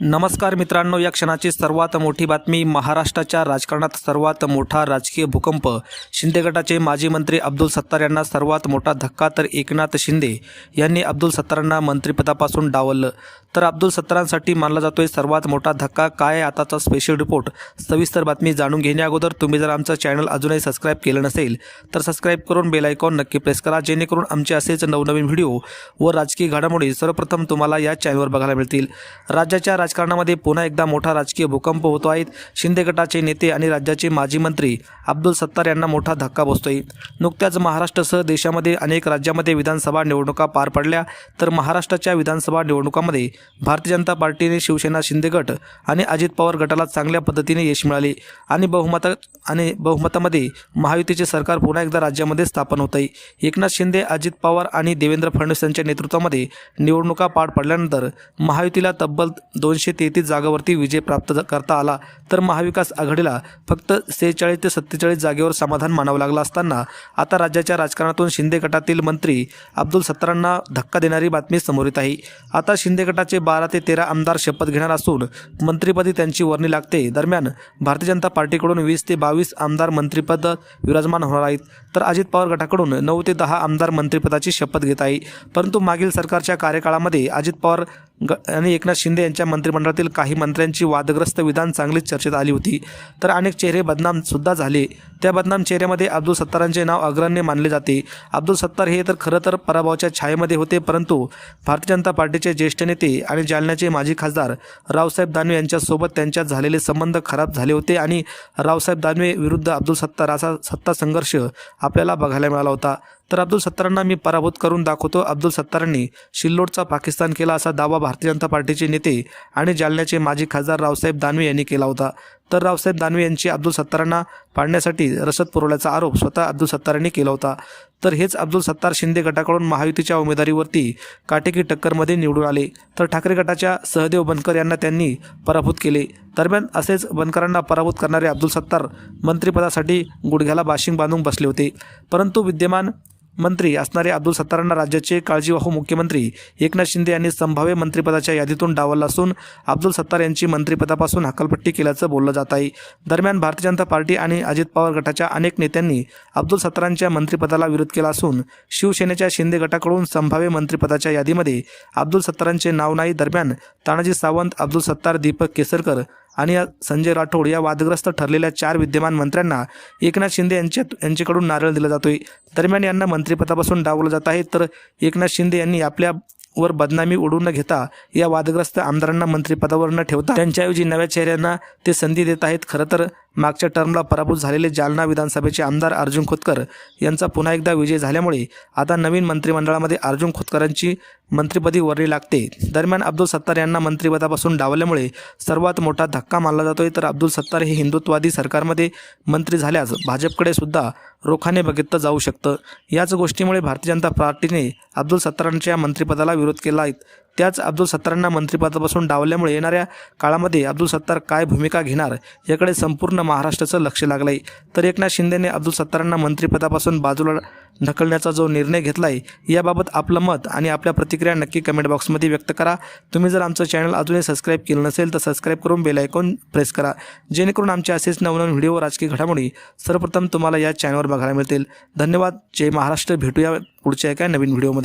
नमस्कार मित्रांनो या क्षणाची सर्वात मोठी बातमी महाराष्ट्राच्या राजकारणात सर्वात मोठा राजकीय भूकंप. शिंदे गटाचे माजी मंत्री अब्दुल सत्तार यांना सर्वात मोठा धक्का तर एकनाथ शिंदे यांनी अब्दुल सत्तारांना मंत्रिपदापासून डावललं. तर अब्दुल सत्तारांसाठी मानला जातोय सर्वात मोठा धक्का. काय आहे आताचा स्पेशल रिपोर्ट सविस्तर बातमी जाणून घेण्या अगोदर तुम्ही जर आमचं चॅनल अजूनही सबस्क्राईब केलं नसेल तर सबस्क्राईब करून बेल आयकॉन नक्की प्रेस करा जेणेकरून आमचे असेच नवनवीन व्हिडिओ व राजकीय घडामोडी सर्वप्रथम तुम्हाला या चॅनलवर बघायला मिळतील. राज्याच्या राजकारणामध्ये पुन्हा एकदा मोठा राजकीय भूकंप होतो आहेत शिंदे गटाचे नेते आणि राज्याचे माजी मंत्री अब्दुल सत्तार यांना मोठा धक्का बसतोय. नुकत्याच महाराष्ट्रासह देशामध्ये अनेक राज्यामध्ये विधानसभा निवडणुका पार पडल्या. तर महाराष्ट्राच्या विधानसभा निवडणुकामध्ये भारतीय जनता पार्टीने शिवसेना शिंदे गट आणि अजित पवार गटाला चांगल्या पद्धतीने यश मिळाले आणि बहुमता आणि बहुमतामध्ये महायुतीचे सरकार पुन्हा एकदा राज्यामध्ये स्थापन होत आहे एकनाथ शिंदे अजित पवार आणि देवेंद्र फडणवीस यांच्या नेतृत्वामध्ये निवडणुका पार पडल्यानंतर महायुतीला तब्बल दोनशे तेहतीस जागावरती विजय प्राप्त करता आला. तर महाविकास आघाडीला फक्त सेहेचाळीस ते सत्तेचाळीस जागेवर समाधान मानावं लागलं असताना आता राज्याच्या राजकारणातून शिंदे गटातील मंत्री अब्दुल सत्तारांना धक्का देणारी बातमी समोर येत आहे. आता शिंदे गटाचे बारा ते तेरा आमदार शपथ घेणार असून मंत्रिपदी त्यांची वर्णी लागते. दरम्यान भारतीय जनता पार्टीकडून वीस ते बावीस आमदार मंत्रिपद विराजमान होणार आहेत. तर अजित पवार गटाकडून नऊ ते दहा आमदार मंत्रिपदाची शपथ घेत आहे. परंतु मागील सरकारच्या कार्यकाळामध्ये अजित पवार आणि एकनाथ शिंदे यांच्या मंत्रिमंडळातील काही मंत्र्यांची वादग्रस्त विधान चांगलीच चर्चेत आली होती. तर अनेक चेहरे बदनामसुद्धा झाले. त्या बदनाम चेहऱ्यामध्ये अब्दुल सत्तारांचे नाव अग्रण्य मानले जाते. अब्दुल सत्तार हे तर खरं तर पराभवाच्या छायेमध्ये होते परंतु भारतीय जनता पार्टीचे ज्येष्ठ नेते आणि जालन्याचे माजी खासदार रावसाहेब दानवे यांच्यासोबत त्यांच्यात झालेले संबंध खराब झाले होते आणि रावसाहेब दानवे विरुद्ध अब्दुल सत्तार असा सत्ता संघर्ष आपल्याला बघायला मिळाला होता. तर अब्दुल सत्तारांना मी पराभूत करून दाखवतो. अब्दुल सत्तारांनी शिल्लोडचा पाकिस्तान केला असा दावा भारतीय जनता पार्टीचे नेते आणि जालन्याचे माजी खासदार रावसाहेब दानवे यांनी केला होता. तर रावसाहेब दानवे यांची अब्दुल सत्तारांना पाडण्यासाठी रसद पुरवल्याचा आरोप स्वतः अब्दुल सत्तारांनी केला होता. तर हेच अब्दुल सत्तार शिंदे गटाकडून महायुतीच्या उमेदवारीवरती काटेकी टक्करमध्ये निवडून आले. तर ठाकरे गटाच्या सहदेव बनकर यांना त्यांनी पराभूत केले. दरम्यान असेच बनकरांना पराभूत करणारे अब्दुल सत्तार मंत्रिपदासाठी गुडघ्याला बाशिंग बांधून बसले होते. परंतु विद्यमान मंत्री असणारे अब्दुल सत्तारांना राज्याचे काळजीवाहू मुख्यमंत्री एकनाथ शिंदे यांनी संभाव्य मंत्रिपदाच्या यादीतून डावलला असून अब्दुल सत्तार यांची मंत्रिपदापासून हकालपट्टी केल्याचं बोललं जात आहे. दरम्यान भारतीय जनता पार्टी आणि अजित पवार गटाच्या अनेक नेत्यांनी अब्दुल सत्तारांच्या मंत्रिपदाला विरोध केला असून शिवसेनेच्या शिंदे गटाकडून संभाव्य मंत्रिपदाच्या यादीमध्ये अब्दुल सत्तारांचे नाव नाही. दरम्यान तानाजी सावंत अब्दुल सत्तार दीपक केसरकर आणि संजय राठोड या वादग्रस्त ठरलेल्या चार विद्यमान मंत्र्यांना एकनाथ शिंदे यांच्या यांच्याकडून नारळ दिला जातोय. दरम्यान यांना मंत्रिपदापासून डावलं जात आहे. तर एकनाथ शिंदे यांनी आपल्या वर बदनामी उडवून न घेता या वादग्रस्त आमदारांना मंत्रिपदावर न ठेवता त्यांच्याऐवजी नव्या चेहऱ्यांना ते संधी देत आहेत. खरं तर मागच्या टर्मला पराभूत झालेले जालना विधानसभेचे आमदार अर्जुन खोतकर यांचा पुन्हा एकदा विजय झाल्यामुळे आता नवीन मंत्रिमंडळामध्ये अर्जुन खोतकरांची मंत्रिपदी वरली लागते. दरम्यान अब्दुल सत्तार यांना मंत्रिपदापासून डावल्यामुळे सर्वात मोठा धक्का मानला जातोय. तर अब्दुल सत्तार हे हिंदुत्ववादी सरकारमध्ये मंत्री झाल्यास भाजपकडे सुद्धा रोखाने बघितलं जाऊ शकतं. याच गोष्टीमुळे भारतीय जनता पार्टीने अब्दुल सत्तारांच्या मंत्रिपदाला विरोध केला त्याच अब्दुल सत्तारांना मंत्रिपदापासून डावल्यामुळे येणाऱ्या काळामध्ये अब्दुल सत्तार काय भूमिका घेणार याकडे संपूर्ण महाराष्ट्राचं लक्ष लागलं आहे तर एकनाथ शिंदेने अब्दुल सत्तारांना मंत्रिपदापासून बाजूला ढकलण्याचा जो निर्णय घेतला आहे याबाबत आपलं मत आणि आपल्या प्रतिक्रिया नक्की कमेंट बॉक्समध्ये व्यक्त करा. तुम्ही जर आमचं चॅनल अजूनही सबस्क्राईब केलं नसेल तर सबस्क्राईब करून बेल आयकॉन प्रेस करा. जेणेकरून आमचे असेच नवनवीन व्हिडिओ राजकीय घडामोडी सर्वप्रथम तुम्हाला या चॅनलवर बघायला मिळतील. धन्यवाद. जय महाराष्ट्र. भेटूया पुढच्या एका नवीन व्हिडिओमध्ये.